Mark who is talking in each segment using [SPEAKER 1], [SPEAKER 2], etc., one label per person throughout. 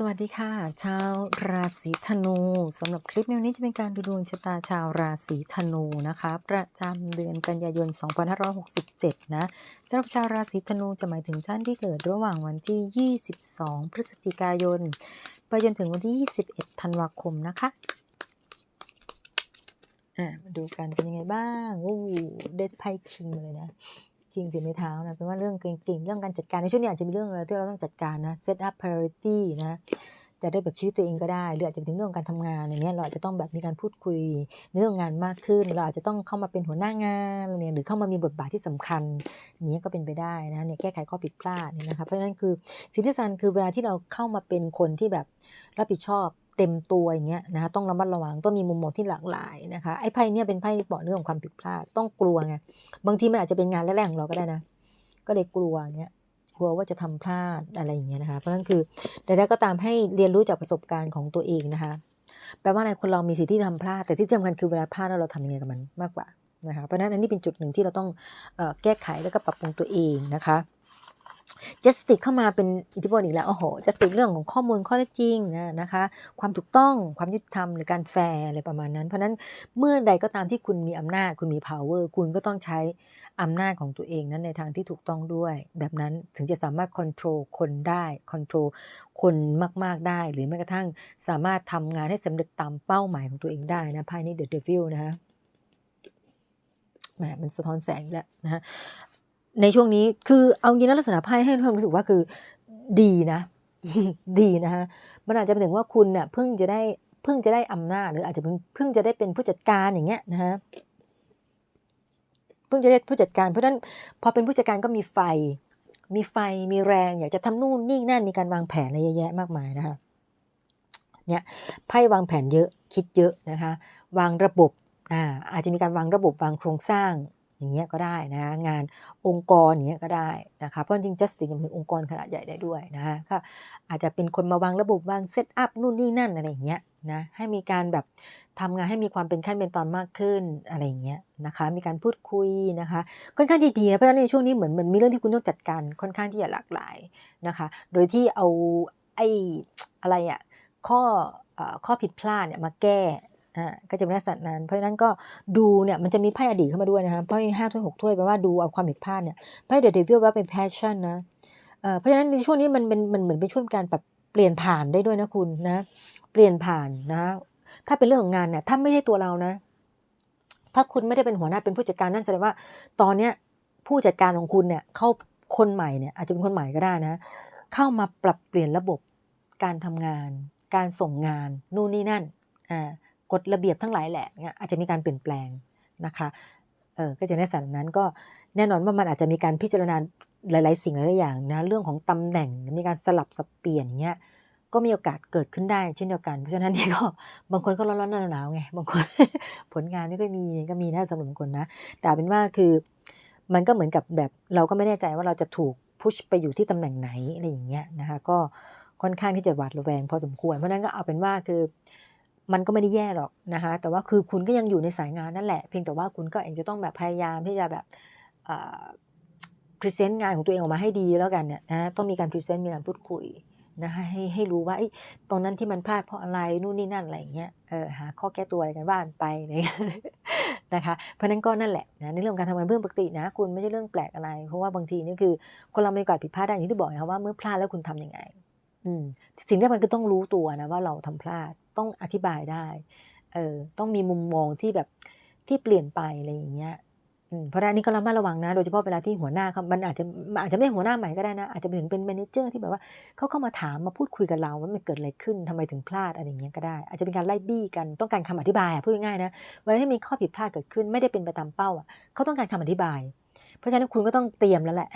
[SPEAKER 1] สวัสดีค่ะ ชาวราศีธนูสำหรับคลิปในวันนี้จะเป็นการดูดวงชะตาชาวราศีธนูนะคะ ประจำเดือนกันยายน 2567 นะสำหรับชาวราศีธนูจะหมายถึงท่านที่เกิดระหว่างวันที่ 22 พฤศจิกายน ไปจนถึงวันที่ 21 ธันวาคมนะคะอ่ามาดูกันเป็นยังไงบ้างโอ้เด็ดไพ่คิงเลยนะ จริงสิไม่เท้านะเป็นว่าเรื่องเก่งๆเรื่องการจัดการในช่วงนี้อาจจะมีเรื่องอะไรที่เราต้องจัดการนะ set up priority นะจะได้แบบชีวิตตัวเองก็ได้หรืออาจจะไปถึงเรื่องการทำงานอย่างเงี้ยเราอาจจะต้องแบบมีการพูดคุยในเรื่องงานมากขึ้น เราอาจจะต้องเข้ามาเป็นหัวหน้างานเนี่ยหรือเข้ามามีบทบาทที่สำคัญอย่างเงี้ยก็เป็นไปได้นะเนี่ยแก้ไขข้อผิดพลาดเนี่ยนะคะเพราะฉะนั้นคือสิ่งที่สำคัญคือเวลาที่เราเข้ามาเป็นคนที่แบบรับผิดชอบ เต็มตัวอย่างเงี้ยนะคะต้องระมัดระวังต้องมีมุมมองที่หลากหลายนะคะไอ้ไพ่เนี่ยเป็นไพ่ที่บอกเรื่องของความผิดพลาดต้องกลัวไงบางทีมันอาจจะเป็นงานแรกๆของเราก็ได้นะ ก็เลยกลัวเงี้ยกลัวว่าจะทำพลาดอะไรอย่างเงี้ยนะคะเพราะฉะนั้นคือใดๆก็ตามให้เรียนรู้จากประสบการณ์ของตัวเองนะคะแปลว่าอะไรคนเรามีสิทธิ์ที่ทำพลาด แต่ที่สำคัญคือเวลาพลาดแล้วเราทำยังไงกับมันมากกว่านะคะเพราะฉะนั้นอันนี้เป็นจุดหนึ่งที่เราต้องแก้ไขแล้วก็ปรับปรุงตัวเองนะคะ จัสติกเข้ามาเป็นอิทธิพลอีกแล้วโอ้โหจัสติกเรื่องของข้อมูลข้อเท็จจริงนะนะคะ ความถูกต้องความยุติธรรมหรือการแฟร์อะไรประมาณนั้น เพราะนั้นเมื่อใดก็ตามที่คุณมีอำนาจคุณมี power คุณก็ต้องใช้อำนาจของตัวเองนั้นในทางที่ถูกต้องด้วย แบบนั้นถึงจะสามารถ control คนได้ control คนมากๆได้ หรือแม้กระทั่งสามารถทำงานให้สำเร็จตามเป้าหมายของตัวเองได้นะไพ่นี้ The Devil นะคะแหมมันสะท้อนแสงแล้วนะฮะ ในช่วงนี้คือเอาจริงนะลักษณะไพ่ให้ความรู้สึกว่าคือดีนะ ดีนะคะมันอาจจะเป็นถึงว่าคุณเนี่ยเพิ่งจะได้เพิ่งจะได้อำนาจหรืออาจจะเพิ่งเพิ่งจะได้เป็นผู้จัดการอย่างเงี้ยนะฮะเพิ่งจะได้ผู้จัดการ เพราะฉะนั้นพอเป็นผู้จัดการก็มีไฟ มีไฟมีแรง อยากจะทำนู่นนี่นั่นมีการวางแผนอะไรเยอะแยะมากมายนะคะเนี่ยไพ่วางแผนเยอะคิดเยอะนะคะ วางระบบอ่าอาจจะมีการวางระบบวางโครงสร้าง อย่างเงี้ยก็ได้นะงานองค์กรอย่างเงี้ยก็ได้นะคะเพราะจริง justice ยังเป็นองค์กรขนาดใหญ่ได้ด้วยนะคะก็อาจจะเป็นคนมาวางระบบวางเซตอัพนู่นนี่นั่นอะไรอย่างเงี้ยนะให้มีการแบบทำงานให้มีความเป็นขั้นเป็นตอนมากขึ้นอะไรอย่างเงี้ยนะคะมีการพูดคุยนะคะค่อนข้างที่ดีนะเพราะฉะนั้นในช่วงนี้เหมือนมันมีเรื่องที่คุณต้องจัดการค่อนข้างที่จะหลากหลายนะคะ โดยที่เอาไอ้อะไรอะข้อข้อผิดพลาดเนี่ยมาแก้ อ่าก็จะเป็นลักษณะนั้น เพราะฉะนั้นก็ดูเนี่ยมันจะมีไพ่อดีตเข้ามาด้วยนะคะไพ่ห้าถ้วยหกถ้วยแปลว่าดูเอาความผิดพลาดเนี่ยไพ่เดอะเดวิลว่าเป็น passion นะเพราะฉะนั้นในช่วงนี้มันเป็นมันเหมือนเป็นช่วงการแบบเปลี่ยนผ่านได้ด้วยนะคุณนะเปลี่ยนผ่านนะ ถ้าเป็นเรื่องของงานเนี่ยถ้าไม่ใช่ตัวเรานะ ถ้าคุณไม่ได้เป็นหัวหน้าเป็นผู้จัดการนั่นแสดงว่า ตอนเนี้ยผู้จัดการของคุณเนี่ยเข้าคนใหม่เนี่ยอาจจะเป็นคนใหม่ก็ได้นะ เข้ามาปรับเปลี่ยนระบบการทำงาน การส่งงาน นู่นนี่นั่นอ่า กฎระเบียบทั้งหลายแหละเนี่ยอาจจะมีการเปลี่ยนแปลงนะคะเออก็จะในสถานนั้นก็แน่นอนว่ามันอาจจะมีการพิจารณาหลาย ๆ สิ่งหลายๆอย่างนะเรื่องของตำแหน่งมีการสลับสับเปลี่ยนอย่างเงี้ยก็มีโอกาสเกิดขึ้นได้เช่นเดียวกัน เพราะฉะนั้นนี่ก็บางคนก็ร้อนๆหนาวๆไงบางคนผลงานนี่ก็มีก็มีนะสำหรับบางคนนะ แต่เป็นว่าคือมันก็เหมือนกับแบบเราก็ไม่แน่ใจว่าเราจะถูกพุชไปอยู่ที่ตำแหน่งไหนอะไรอย่างเงี้ยนะคะก็ค่อนข้างที่จะหวาดระแวงพอสมควรเพราะนั้นก็เอาเป็นว่าคือ มันก็ไม่ได้แย่หรอกนะคะ แต่ว่าคือคุณก็ยังอยู่ในสายงานนั่นแหละ เพียงแต่ว่าคุณก็เองจะต้องแบบพยายามที่จะแบบพรีเซนต์งานของตัวเองออกมาให้ดีแล้วกันเนี่ยนะต้องมีการพรีเซนต์มีการพูดคุยนะคะให้ให้รู้ว่าตรงนั้นที่มันพลาดเพราะอะไรนู่นนี่นั่นอะไรอย่างเงี้ยเออหาข้อแก้ตัวอะไรกันบ้านไปนะคะเพราะนั้นก็นั่นแหละนะในเรื่องการทำงานเรื่องปกตินะ คุณไม่ใช่เรื่องแปลกอะไร เพราะว่าบางทีนี่คือคนเราไม่กาสผิดพลาดได้อย่างที่บอกนะว่าเมื่อพลาดแล้วคุณทํำยังไงอืมสิ่งที่มันคือต้องรู้ตัวนะว่าเราทำพลาด ต้องอธิบายได้ เออ ต้องมีมุมมองที่แบบที่เปลี่ยนไปอะไรอย่างเงี้ยเพราะนั้นนี่ก็ระมัดระวังนะ โดยเฉพาะเวลาที่หัวหน้าเขามันอาจจะอาจจะไม่หัวหน้าใหม่ก็ได้นะ อาจจะเป็นเป็นแมเนเจอร์ที่แบบว่าเขาเข้ามาถามมาพูดคุยกับเราว่ามันเกิดอะไรขึ้นทำไมถึงพลาดอะไรอย่างเงี้ยก็ได้ อาจจะเป็นการไล่บี้กันต้องการคำอธิบายพูดง่ายๆนะ เวลาที่มีข้อผิดพลาดเกิดขึ้นไม่ได้เป็นไปตามเป้าอะเขาต้องการคำอธิบาย เพราะฉะนั้นคุณก็ต้องเตรียมแล้วแหละ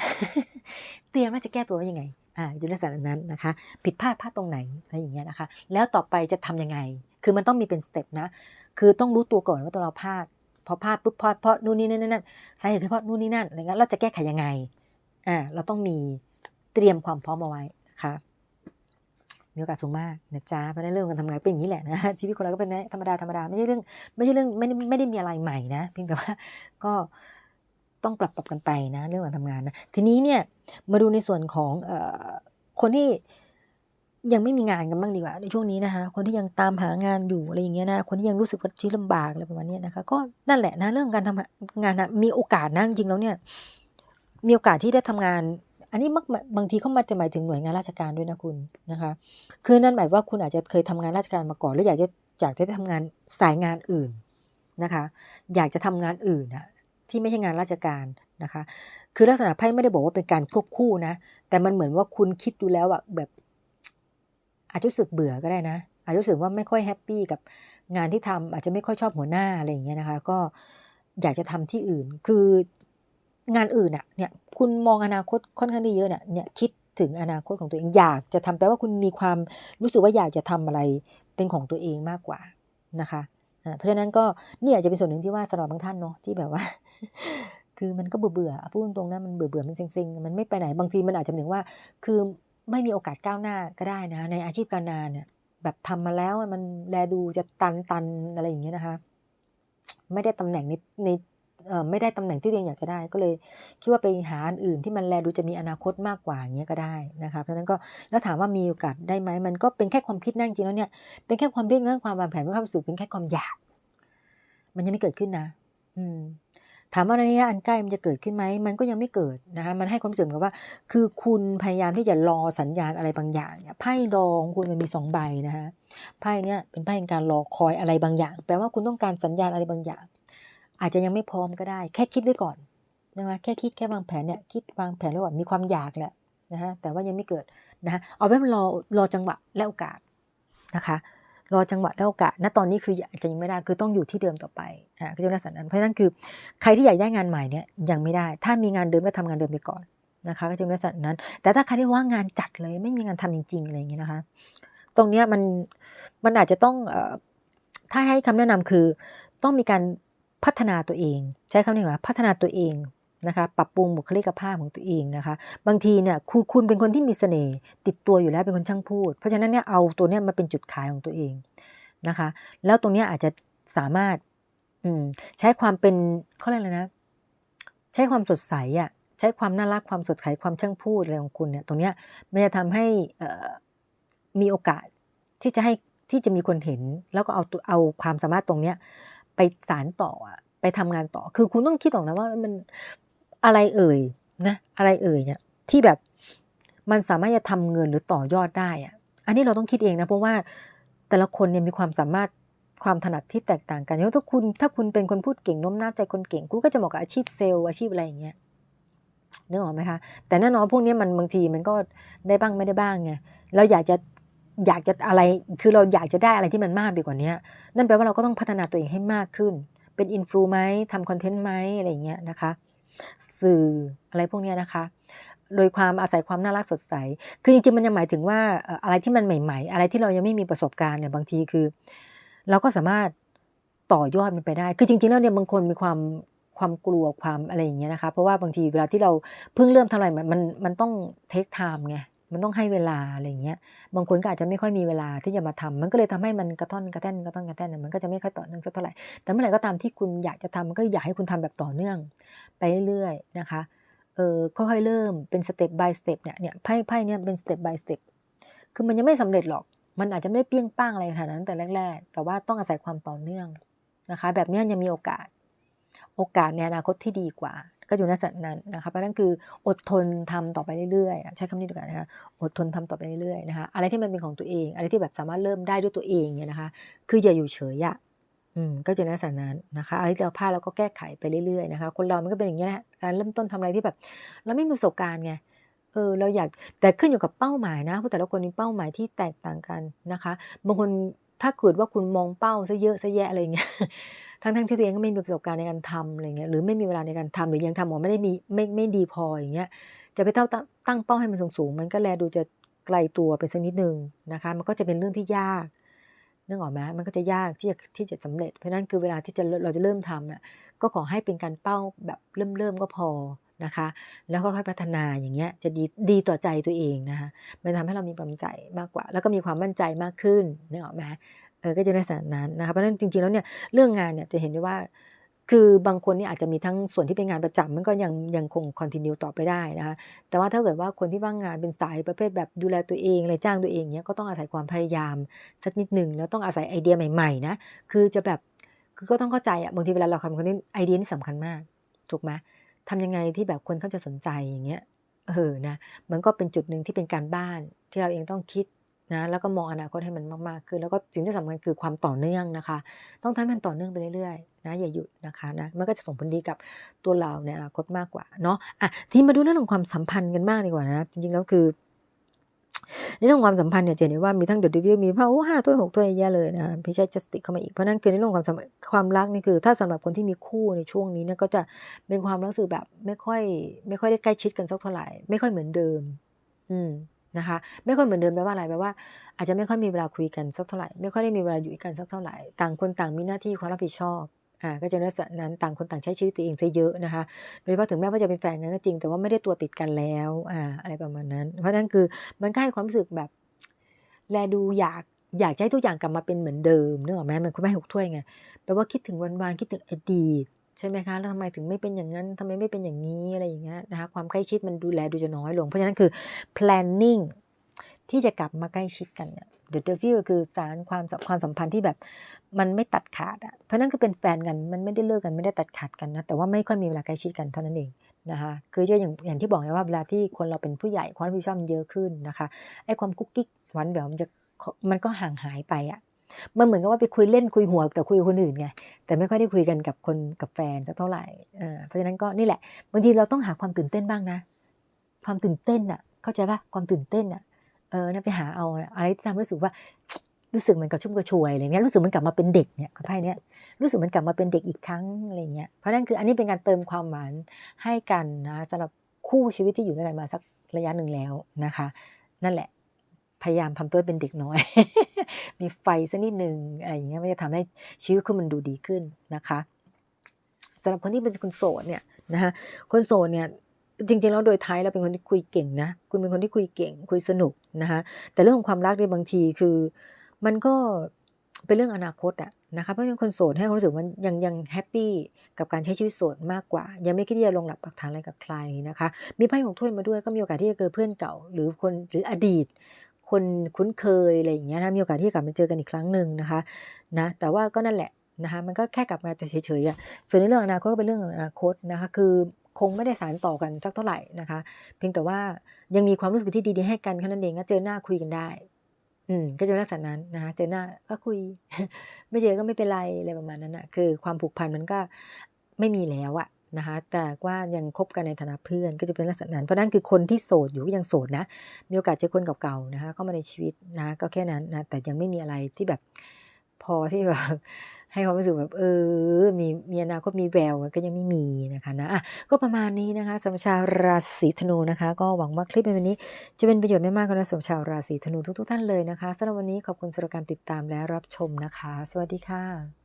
[SPEAKER 1] เตรียมว่าจะแก้ตัวว่ายังไง อ่าอยู่ในสถานนั้นนะคะ ผิดพลาดพลาดตรงไหนอะไรอย่างเงี้ยนะคะ แล้วต่อไปจะทํำยังไง คือมันต้องมีเป็นสเต็ปนะ คือต้องรู้ตัวก่อนว่าตัวเราพลาด พอพลาดปุ๊บพลาดเพราะนู่นนี่นั่นนั่นสาเหตุคือเพราะนู่นนี่นั่นอะไรเงี้ยเราจะแก้ไขยังไง อ่า เราต้องมีเตรียมความพร้อมเอาไว้นะคะมีโอกาสสูงมากนะจ๊ะเพราะในเรื่องการทำงานเป็นอย่างนี้แหละนะชีวิตคนเราก็เป็นธรรมดาธรรมดาไม่ใช่เรื่องไม่ใช่เรื่องไม่ไม่ได้มีอะไรใหม่นะเพียงแต่ว่าก็ ต้องปรับปรับกันไปนะเรื่องการทำงานนะทีนี้เนี่ยมาดูในส่วนของอคนที่ยังไม่มีงานกันบ้างดีกว่าในช่วงนี้นะคะคนที่ยังตามหางานอยู่อะไรอย่างเงี้ยนะคนที่ยังรู้สึกว่าชีวิตลำบากอะไรประมาณนี้นะคะ ก็นั่นแหละนะเรื่องการทำงานนะมีโอกาสนะจริงๆแล้วเนี่ย มีโอกาสที่ได้ทำงาน อันนี้มักบางทีเขามาจะหมายถึงหน่วยงานราชการด้วยนะคุณนะคะ คือนั่นหมายว่าคุณอาจจะเคยทำงานราชการมาก่อนหรืออยากจะอยากจะได้ทำงานสายงานอื่นนะคะ อยากจะทำงานอื่นนะ ที่ไม่ใช่งานราชการนะคะ คือลักษณะไพ่ไม่ได้บอกว่าเป็นการควบคู่นะ แต่มันเหมือนว่าคุณคิดดูแล้วอะแบบ อาจจะรู้สึกเบื่อก็ได้นะ อาจจะรู้สึกว่าไม่ค่อยแฮปปี้กับงานที่ทำอาจจะไม่ค่อยชอบหัวหน้าอะไรอย่างเงี้ยนะคะ ก็อยากจะทำที่อื่น คืองานอื่นอะเนี่ย คุณมองอนาคตค่อนข้างได้เยอะเนี่ยเนี่ยคิดถึงอนาคตของตัวเองอยากจะทำแปลว่าคุณมีความรู้สึกว่าอยากจะทำอะไรเป็นของตัวเองมากกว่านะคะ เพราะฉะนั้นก็เนี่อาจจะเป็นส่วนหนึ่งที่ว่าสำหรับบางท่านเนาะที่แบบว่า คือมันก็เบื่อเบื่อพูดตรงๆนะมันเบื่อเบื่อมันเซ็งๆมันไม่ไปไหนบางทีมันอาจจะถึงว่า คือไม่มีโอกาสก้าวหน้าก็ได้นะ ในอาชีพการงานเนี่ยแบบทำมาแล้วมันแลดูจะตันตันอะไรอย่างเงี้ยนะคะ ไม่ได้ตำแหน่งในใน ไม่ได้ตำแหน่งที่ตัวเองอยากจะได้ ก็เลยคิดว่าไปหาอันอื่นที่มันแลดูจะมีอนาคตมากกว่าอย่างเงี้ยก็ได้นะคะเพราะฉะนั้นก็แล้วถามว่ามีโอกาสได้ไหมมันก็เป็นแค่ความคิดนั่งจริงแล้วเนี่ยเป็นแค่ความคิดแค่ความวางแผนเป็นความสุขเป็นแค่ความอยาก มันยังไม่เกิดขึ้นนะ อืมถามว่าในระยะอันใกล้มันจะเกิดขึ้นไหม มันก็ยังไม่เกิดนะคะ มันให้ความรู้สึกกับว่า คือคุณพยายามที่จะรอสัญญาณอะไรบางอย่างเนี่ย ไพ่รองคุณมันมีสองใบนะคะ ไพ่เนี่ยเป็นไพ่การรอคอยอะไรบางอย่าง แปลว่าคุณต้องการสัญญาณอะไรบางอย่าง อาจจะยังไม่พร้อมก็ได้ แค่คิดไว้ก่อนนะคะแค่คิดแค่วางแผนเนี่ยคิดวางแผนไว้ก่อนมีความอยากแหละนะคะแต่ว่ายังไม่เกิดนะคะเอาไว้รอรอจังหวะและโอกาสนะคะรอจังหวะและโอกาสณตอนนี้คืออาจจะยังไม่ได้คือต้องอยู่ที่เดิมต่อไปอ่าก็จะลักษณะนั้นเพราะนั้นคือใครที่อยากได้งานใหม่เนี่ยยังไม่ได้ ถ้ามีงานเดิมก็ทำงานเดิมไปก่อนนะคะก็จะลักษณะนั้น แต่ถ้าใครที่ว่างงานจัดเลยไม่มีงานทำจริงๆอะไรอย่างเงี้ยนะคะ ตรงเนี้ยมันมันอาจจะต้องเอ่อถ้าให้คำแนะนำคือต้องมีการ พัฒนาตัวเอง ใช้คำนี้ว่าพัฒนาตัวเองนะคะปรับปรุงบุคลิกภาพของตัวเองนะคะ บางทีเนี่ยคุณคุณเป็นคนที่มีเสน่ห์ติดตัวอยู่แล้วเป็นคนช่างพูด เพราะฉะนั้นเนี่ยเอาตัวเนี้ยมาเป็นจุดขายของตัวเองนะคะ แล้วตรงเนี้ยอาจจะสามารถอืมใช้ความเป็นเขาเรียกอะไรนะ ใช้ความสดใสอะใช้ความน่ารักความสดใสความช่างพูดอะไรของคุณเนี่ยตรงเนี้ยมันจะทำให้มีโอกาสที่จะให้ที่จะมีคนเห็น แล้วก็เอาเอาความสามารถตรงเนี้ย ไปสารต่อไปทำงานต่อ คือคุณต้องคิดออกนะว่ามันอะไรเอ่ยนะอะไรเอ่ยเนี่ยที่แบบมันสามารถจะทำเงินหรือต่อยอดได้อะอันนี้เราต้องคิดเองนะเพราะว่าแต่ละคนเนี่ยมีความสามารถความถนัดที่แตกต่างกันอย่างถ้าคุณถ้าคุณเป็นคนพูดเก่งโน้มน้าวใจคนเก่งคุณก็จะเหมาะกับอาชีพเซลล์อาชีพอะไรอย่างเงี้ยนึกออกไหมคะแต่แน่นอนพวกนี้มันบางทีมันก็ได้บ้างไม่ได้บ้างไงเราอยากจะ อยากจะอะไรคือเราอยากจะได้อะไรที่มันมากไปกว่านี้นั่นแปลว่าเราก็ต้องพัฒนาตัวเองให้มากขึ้น เป็นอินฟลูไหมทำคอนเทนต์ไหมอะไรเงี้ยนะคะ สื่ออะไรพวกนี้นะคะ โดยความอาศัยความน่ารักสดใส คือจริงๆมันยังหมายถึงว่าอะไรที่มันใหม่ ๆ อะไรที่เรายังไม่มีประสบการณ์เนี่ยบางทีคือ เราก็สามารถต่อยอดมันไปได้ คือจริงๆแล้วเนี่ยบางคนมีความความกลัวความอะไรอย่างเงี้ยนะคะ เพราะว่าบางทีเวลาที่เราเพิ่งเริ่มทำอะไรมันมันมันต้องเทคไทม์ไง มันต้องให้เวลาอะไรเงี้ย บางคนก็อาจจะไม่ค่อยมีเวลาที่จะมาทำมันก็เลยทำให้มันกระท่อนกระแท่นกระท่อนกระแท่นมันก็จะไม่ค่อยต่อเนื่องสักเท่าไหร่ แต่เมื่อไหร่ก็ตามที่คุณอยากจะทำมันก็อยากให้คุณทำแบบต่อเนื่อง ไปเรื่อยๆนะคะ เออค่อยๆเริ่มเป็นสเต็ป by สเต็ปเนี่ยเนี่ยไพ่ไพ่เนี่ยเป็นสเต็ป by สเต็ป คือมันยังไม่สำเร็จหรอก มันอาจจะไม่ได้เปี้ยงป้างอะไรขนาดนั้นแต่แรก ๆ แต่ว่าต้องอาศัยความต่อเนื่องนะคะ แบบนี้ยังมีโอกาส โอกาสในอนาคตที่ดีกว่า ก็อยู่ในสัตนั้นนะคะเพราะนั่นคืออดทนทำต่อไปเรื่อยๆ ใช้คำนี้ดีกว่านะคะอดทนทำต่อไปเรื่อยๆนะคะอะไรที่มันเป็นของตัวเอง อะไรที่แบบสามารถเริ่มได้ด้วยตัวเองเนี่ยนะคะ คืออย่าอยู่เฉยอะอืมก็จะในสถานนั้นนะคะอะไรที่เราพลาดเราก็แก้ไขไปเรื่อยๆนะคะ คนเรามันก็เป็นอย่างนี้แหละการเริ่มต้นทำอะไรที่แบบ เราไม่มีประสบการณ์ไงเออเราอยากแต่ขึ้นอยู่กับเป้าหมายนะเพราะแต่ละคนมีเป้าหมายที่แตกต่างกันนะคะ บางคน ถ้าเกิดว่าคุณมองเป้าซะเยอะซะแยะอะไรเงี้ยทั้งๆที่ตัวเองก็ไม่มีประสบการณ์ในการทำอะไรเงี้ยหรือไม่มีเวลาในการทำหรือยังทำออกไม่ได้มีไม่ไม่ดีพออย่างเงี้ยจะไปตั้งตั้งเป้าให้มันสูงๆมันก็แลดูจะไกลตัวไปสักนิดนึงนะคะ มันก็จะเป็นเรื่องที่ยากนึกออกไหมมันก็จะยากที่จะที่จะสำเร็จ เพราะนั้นคือเวลาที่จะเราจะเริ่มทำน่ะก็ขอให้เป็นการเป้าแบบเริ่มเริ่มก็พอ นะคะ แล้วค่อยๆพัฒนาอย่างเงี้ยจะดีดีต่อใจตัวเองนะคะมันทำให้เรามีความใจมากกว่า แล้วก็มีความมั่นใจมากขึ้นนึกออกไหมเออก็จะในสถานนั้นนะคะเพราะฉะนั้นจริงๆแล้วเนี่ยเรื่องงานเนี่ยจะเห็นได้ว่าคือบางคนนี่อาจจะมีทั้งส่วนที่เป็นงานประจำมันก็ยังยังคงคอนติเนียต่อไปได้นะคะแต่ว่าถ้าเกิดว่าคนที่ว่างงานเป็นสายประเภทแบบดูแลตัวเองอะไรจ้างตัวเองเนี้ยก็ต้องอาศัยความพยายามสักนิดหนึ่งแล้วต้องอาศัยไอเดียใหม่ๆนะคือจะแบบคือก็ต้องเข้าใจอะบางทีเวลาเราทำคนนี้ไอเดียนี่สำคัญมากถูกไหม ทำยังไงที่แบบคนเขาจะสนใจอย่างเงี้ยเออนะมันก็เป็นจุดหนึ่งที่เป็นการบ้านที่เราเองต้องคิดนะแล้วก็มองอนาคตให้มันมากๆขึ้นแล้วก็สิ่งที่สำคัญคือความต่อเนื่องนะคะ ต้องทำมันต่อเนื่องไปเรื่อยๆนะอย่าหยุดนะคะนะมันก็จะส่งผลดีกับตัวเราในอนาคตมากกว่าเนาะอะทีนี้มาดูเรื่องของความสัมพันธ์กันมากดีกว่านะจริงๆแล้วคือ ในเรื่องความสัมพันธ์เนี่ยจะเห็นว่ามีทั้งเดอะดิวิลมีพระโอ้ห้าตัวหกตัวเยอะเลยนะพี่ใช่จัสติกเข้ามาอีกเพราะนั่นคือในเรื่องความความรักนี่คือ ถ้าสำหรับคนที่มีคู่ในช่วงนี้เนี่ยก็จะเป็นความรู้สึกแบบไม่ค่อย ไม่ค่อยได้ใกล้ชิดกันสักเท่าไหร่ ไม่ค่อยเหมือนเดิม อืมนะคะ ไม่ค่อยเหมือนเดิมแปลว่าอะไรแปลว่า อาจจะไม่ค่อยมีเวลาคุยกันสักเท่าไหร่ไม่ค่อยได้มีเวลาอยู่ด้วยกันสักเท่าไหร่ ต่างคนต่างมีหน้าที่ความรับผิดชอบ อ่าก็จะในลักษณะนั้นต่างคนต่างใช้ชีวิตตัวเองซะเยอะนะคะโดยเฉพาะถึงแม้ว่าจะเป็นแฟนกันก็จริง แต่ว่าไม่ได้ตัวติดกันแล้วอ่าอะไรประมาณนั้น เพราะฉะนั้นคือมันก็ให้ความรู้สึกแบบ แลดูอยากอยากให้ทุกอย่างกลับมาเป็นเหมือนเดิมนึกออกไหมมันคุณแม่หกถ้วยไงแปลว่าคิดถึงวันวานคิดถึงอดีตใช่ไหมคะแล้วทำไมถึงไม่เป็นอย่างนั้นทำไมไม่เป็นอย่างนี้อะไรอย่างเงี้ยนะคะความใกล้ชิดมันดูแลดูจะน้อยลง เพราะฉะนั้นคือ planning ที่จะกลับมาใกล้ชิดกันเนี่ย the devil คือสารความความสัมพันธ์ที่แบบมันไม่ตัดขาดอะเพราะนั่นก็เป็นแฟนกันมันไม่ได้เลิกกันไม่ได้ตัดขาดกันนะแต่ว่าไม่ค่อยมีเวลาใกล้ชิดกันเท่านั้นเองนะคะคือจะอย่างอย่างที่บอกไงว่าเวลาที่คนเราเป็นผู้ใหญ่ความรับผิดชอบมันเยอะขึ้นนะคะไอ้ความกุ๊กกิ๊กหวานแหววมันจะมันก็ห่างหายไปอะมันเหมือนกับว่าไปคุยเล่นคุยหัวแต่คุยกับคนอื่นไงแต่ไม่ค่อยได้คุยกันกับคนกับแฟนสักเท่าไหร่เออเพราะฉะนั้นก็นี่แหละบางทีเราต้องหาความตื่นเต้นบ้างนะ ความตื่นเต้นอะเข้าใจปะความตื่นเต้นอะ เออนะไปหาเอาอะไรที่ทำรู้สึกว่ารู้สึกเหมือนกับชุ่มกระชวยอะไรเงี้ยรู้สึกเหมันกลับมาเป็นเด็กเนี่ยกับไพ่เนี้ยรู้สึกเหมันกลับมาเป็นเด็กอีกครั้งอะไรเงี้ยเพราะนั่นคืออันนี้เป็นการเติมความหวานให้กันนะสำหรับคู่ชีวิตที่อยู่ด้วยกันมาสักระยะหนึ่งแล้วนะคะ นั่นแหละพยายามทำตัวเป็นเด็กน้อย มีไฟสักนิดหนึ่งอะไรอย่างเงี้ยมันจะทำให้ชีวิตคุณมันดูดีขึ้นนะคะสำหรับคนที่เป็นคนโสดเนี่ยนะคะคนโสดเนี่ย จริงๆแล้วโดยท้ายเราเป็นคนที่คุยเก่งนะ คุณเป็นคนที่คุยเก่ง คุยสนุกนะคะแต่เรื่องของความรักในบางทีคือ มันก็เป็นเรื่องอนาคตอะนะคะเพราะฉะนั้นคนโสดให้ความรู้สึกมันยังยังแฮปปี้กับการใช้ชีวิตโสดมากกว่า ยังไม่คิดที่จะลงหลักปักฐานอะไรกับใครนะคะ มีไพ่ของถ้วยมาด้วยก็มีโอกาสที่จะเจอเพื่อนเก่า หรือคนหรืออดีต คนคุ้นเคยอะไรอย่างเงี้ยนะมีโอกาสที่จะกลับมาเจอกันอีกครั้งหนึ่งนะคะนะแต่ว่าก็นั่นแหละนะคะมันก็แค่กลับมาแต่เฉยๆอะส่วนในเรื่องอนาคตก็เป็นเรื่องอนาคตนะคะคือ คงไม่ได้สารต่อกันสักเท่าไหร่นะคะ เพียงแต่ว่ายังมีความรู้สึกที่ดีๆให้กันแค่นั้นเองก็เจอหน้าคุยกันได้ อืมก็จะลักษณะนั้นนะคะเจอหน้าก็คุย ไม่เจอก็ไม่เป็นไรอะไรประมาณนั้นอะคือความผูกพันมันก็ไม่มีแล้วอะนะคะแต่ว่ายังคบกันในฐานะเพื่อนก็จะเป็นลักษณะนั้น เพราะนั่นคือคนที่โสดอยู่ก็ยังโสดนะ มีโอกาสเจอคนเก่าๆนะคะเข้ามาในชีวิตนะก็แค่นั้นนะแต่ยังไม่มีอะไรที่แบบพอที่แบบ ให้ความรู้สึกแบบเออ มีมีอนาคตมีแววก็ยังไม่มีนะคะนะอะก็ประมาณนี้นะคะสำหรับชาวราศีธนูนะคะ ก็หวังว่าคลิปในวันนี้ จะเป็นประโยชน์ไม่มากก็นะสำหรับชาวราศีธนูทุกๆท่านเลยนะคะสำหรับวันนี้ขอบคุณสำหรับการติดตามและรับชมนะคะ สวัสดีค่ะ